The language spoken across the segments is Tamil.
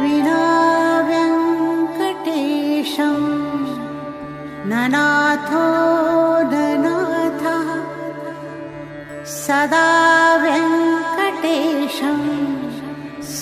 विनव्यं कटेशम् ननाथो न नाथ सदाव्यं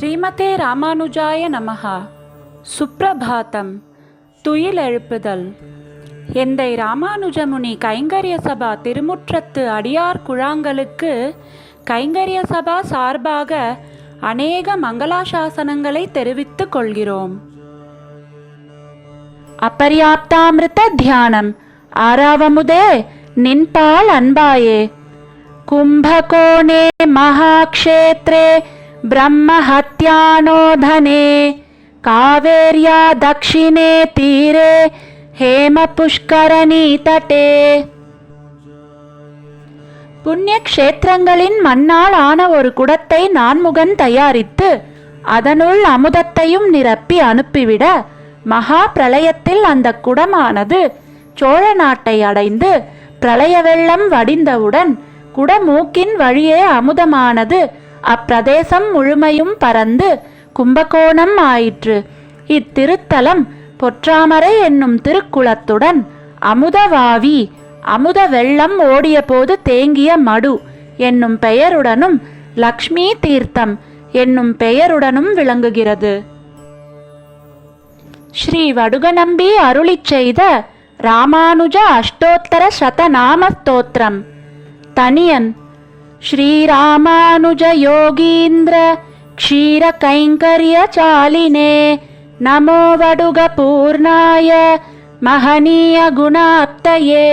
ஸ்ரீமதே ராமானுஜாய நமகா சுப்ரபாத்தம். துயில் எழுப்புதல். எந்தை ராமானுஜமுனி கைங்கரிய சபா திருமுற்றத்து அடியார் குழாங்களுக்கு கைங்கரிய சபா சார்பாக அநேக மங்களாசாசனங்களை தெரிவித்துக் கொள்கிறோம். அபர்யாப்தாமிருத தியானம். ஆறாவமுதே நின்பால் அன்பாயே. கும்பகோணே மகாக்ஷேத்ரே ब्रह्महत्यानोधने कावेर्या दक्षिणे तीरे हेमपुष्करणीतटे புண்ணிய க்ஷேத்திரங்களின் மண்ணால் ஆன ஒரு குடத்தை நான்முகன் தயாரித்து அதனுள் அமுதத்தையும் நிரப்பி அனுப்பிவிட மகா பிரளயத்தில் அந்த குடமானது சோழ நாட்டை அடைந்து பிரளய வெள்ளம் வடிந்தவுடன் குடமூக்கின் வழியே அமுதமானது அப்பிரதேசம் முழுமையும் பறந்து கும்பகோணம் ஆயிற்று. இத்திருத்தலம் பொற்றாமரை என்னும் திருக்குளத்துடன் அமுதவாவி அமுத வெள்ளம் ஓடியபோது தேங்கிய மடு என்னும் பெயருடனும் லக்ஷ்மி தீர்த்தம் என்னும் பெயருடனும் விளங்குகிறது. ஸ்ரீ வடுகநம்பி அருளி செய்த ராமானுஜ அஷ்டோத்தர சதநாம ஸ்தோத்திரம். தனியன் ஸ்ரீராமானுஜ யோகீந்திர க்ஷீர கைங்கரிய சாலினே நமோ வடுக பூர்ணாய மகனீய குணாப்தயே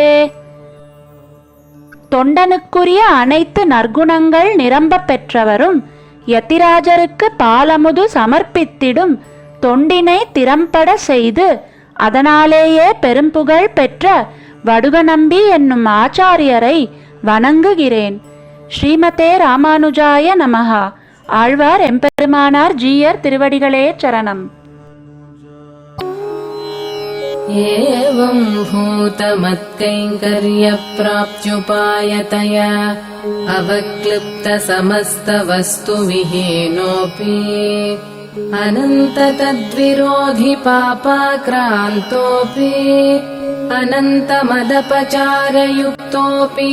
தொண்டனுக்குரிய அனைத்து நற்குணங்கள் நிரம்ப பெற்றவரும் யதிராஜருக்கு பாலமுது சமர்ப்பித்திடும் தொண்டினை திறம்பட செய்து அதனாலேயே பெரும்புகழ் பெற்ற வடுகநம்பி என்னும் ஆச்சாரியரை வணங்குகிறேன். ஸ்ரீமதே ராமானுஜாய நமஹா ஆழ்வார் எம்பெருமானார் ஜீயர் திருவடிகளே சரணம் एवम् भूतमत्कैङ्कर्यप्राप्त्युपायतया अवक्लिप्तसमस्तवस्तुविहीनोऽपि अनन्ततद्विरोधि पापाक्रान्तोऽपि अनन्तमदपचारयुक्तोऽपि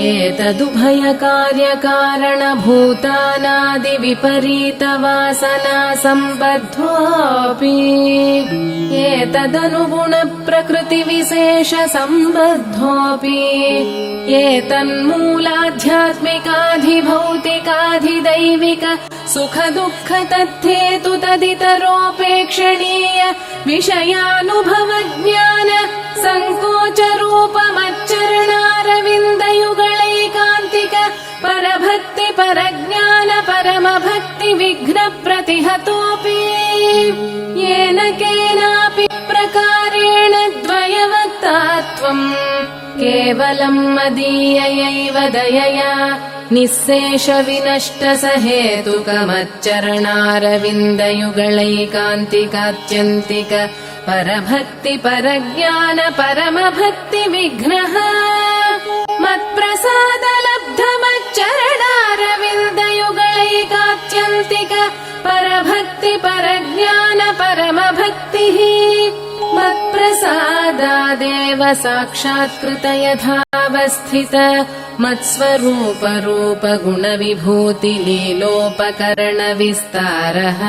एतदुभयकार्यकारणभूतानादिविपरीतवासना सम्बद्धोऽपि एतदनुगुणप्रकृतिविशेषसम्बद्धोऽपि। एतन्मूलाध्यात्मिकाधिभौतिकाधिदैविक सुखदुःख तद्धेतु तदितरोपेक्षणीय विषयानुभवज्ञान सङ्कोचरूपमच्चरणारविन्दयुगलैकान्तिक परभक्ति परज्ञान परमभक्ति विघ्न प्रतिहतोऽपि। येन केनापि प्रकारेण द्वयवक्तात्वम् केवलम् मदीययैव दयया। निःशेष विनष्ट स हेतुकमच्चरणारविन्दयुगलैकान्तिकात्यन्तिक। परभक्ति परज्ञान परमभक्ति मत्प्रसादलब्धमच्चरणारविन्दयुगलैकात्यन्तिक परभक्ति परज्ञान परमभक्तिः। मत् मत्प्रसादादेव साक्षात्कृत यथावस्थित मत्स्वरूपरूप गुणविभूतिलीलोपकरणविस्तारः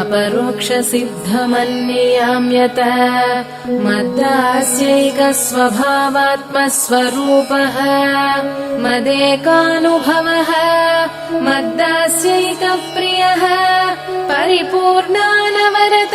अपरोक्षसिद्धमन्ययाम्यत मद्दास्यैकस्वभावात्मस्वरूपः। मदेकानुभवः। मद्दास्यैकप्रियः। परिपूर्णानवरत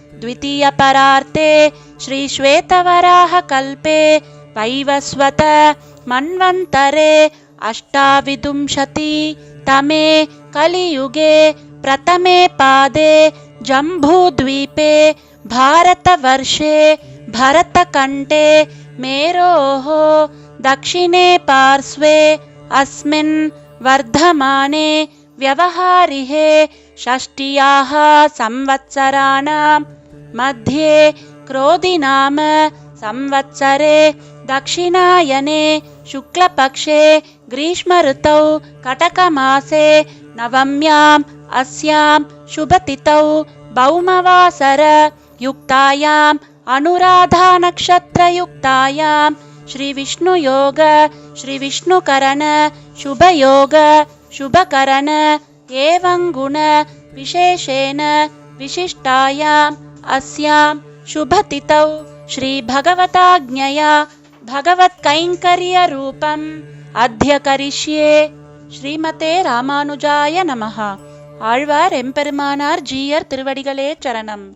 द्वितीयपरार्ते श्रीश्वेतवराहकल्पे वैवस्वत मन्वन्तरे अष्टाविंशतितमे कलियुगे प्रथमे पादे जम्बुद्वीपे भारतवर्षे भरतकण्ठे मेरोः दक्षिणे पार्श्वे अस्मिन् वर्धमाने व्यवहारिहे षष्ट्याः संवत्सराणां मध्ये क्रोधिनाम संवत्सरे दक्षिणायने शुक्लपक्षे ग्रीष्मऋतौ कटकमासे नवम्याम् अस्यां शुभतिथौ भौमवासर युक्तायाम् अनुराधानक्षत्रयुक्तायां श्रीविष्णुयोग श्रीविष्णुकरण शुभयोग शुभकरण एवं गुण विशेषेण विशिष्टायाम् अस्यां शुभतिथौ श्रीभगवताज्ञया भगवत्कैङ्कर्यरूपम् अद्य करिष्ये ஸ்ரீமதே ராமானுஜாய நமஹ ஆழ்வார் எம்பெருமானார் ஜீயர் திருவடிகளே சரணம்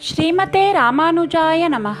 ஸ்ரீமதே ராமானுஜாய நமஹ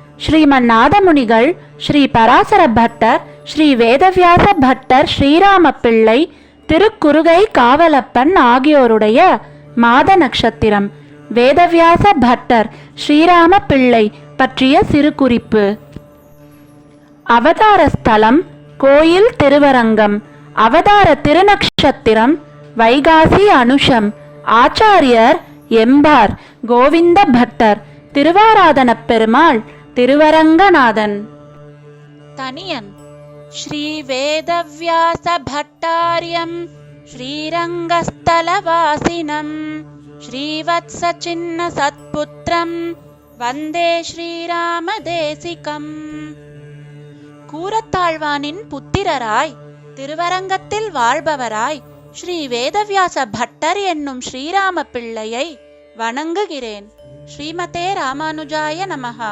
ஸ்ரீமன் நாதமுனிகள் ஸ்ரீ பராசர பட்டர் ஸ்ரீ வேதவியாச பட்டர் ஸ்ரீராம பிள்ளை திருக்குறுகை காவலப்பன் ஆகியோருடைய மாத நட்சத்திரம். வேதவியாச பட்டர் ஸ்ரீராம பிள்ளை பற்றிய சிறு குறிப்பு அவதார ஸ்தலம் கோயில் திருவரங்கம். அவதார திருநக்ஷத்திரம் வைகாசி அனுஷம். ஆச்சாரியர் எம்பார் கோவிந்த பட்டர் திருவாராதனப் பெருமாள் திருவரங்கநாதன். தனியன். ஸ்ரீ வேதவியாச பட்டாரியம் ஸ்ரீரங்கஸ்தலவாசினம் ஸ்ரீவத்ச சின்ன சத்புத்திரம் வந்தே ஸ்ரீராமதேசிகம். கூரத்தாழ்வானின் புத்திரராய் திருவரங்கத்தில் வாழ்பவராய் ஸ்ரீ வேதவியாச பட்டர் என்னும் ஸ்ரீராம பிள்ளையை வணங்குகிறேன். ஸ்ரீமதே ராமானுஜாய நமகா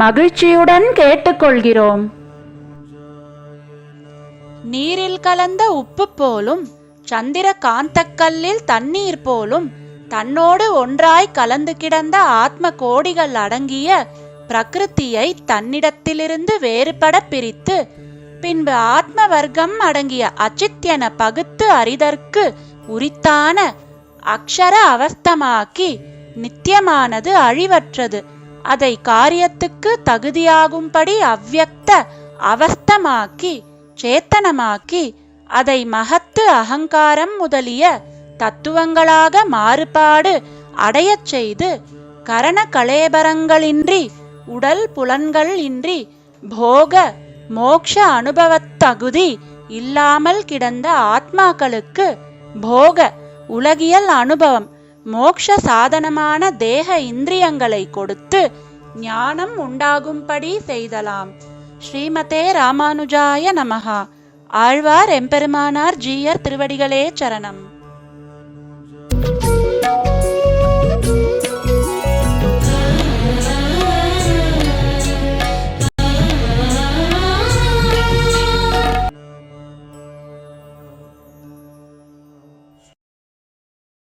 மகிழ்ச்சியுடன் கேட்டுக்கொள்கிறோம். நீரில் கலந்த உப்பு போலும் சந்திர காந்தக்கல்லில் தண்ணீர் போலும் தன்னோடு ஒன்றாய் கலந்து கிடந்த ஆத்ம கோடிகள் அடங்கிய பிரகிருத்தியை தன்னிடத்திலிருந்து வேறுபட பிரித்து பின்பு ஆத்ம வர்க்கம் அடங்கிய அச்சித்யன பகுத்து அறிதற்கு உரித்தான அக்ஷர அவஸ்தமாக்கி நித்தியமானது அழிவற்றது. அதை காரியத்துக்கு தகுதியாகும்படி அவ்வக்த அவஸ்தமாக்கி சேத்தனமாக்கி அதை மகத்து அகங்காரம் முதலிய தத்துவங்களாக மாறுபாடு அடையச் செய்து கரண கலேபரங்களின்றி உடல் புலன்கள் இன்றி போக மோக்ஷ அனுபவத்தகுதி இல்லாமல் கிடந்த ஆத்மாக்களுக்கு போக உலகியல் அனுபவம் மோக்ஷ சாதனமான தேக இந்திரியங்களை கொடுத்து ஞானம் உண்டாகும்படி செய்தலாம். ஸ்ரீமதே ராமானுஜாய நமஹா. ஆழ்வார் எம்பெருமானார் ஜீயர் திருவடிகளே சரணம்.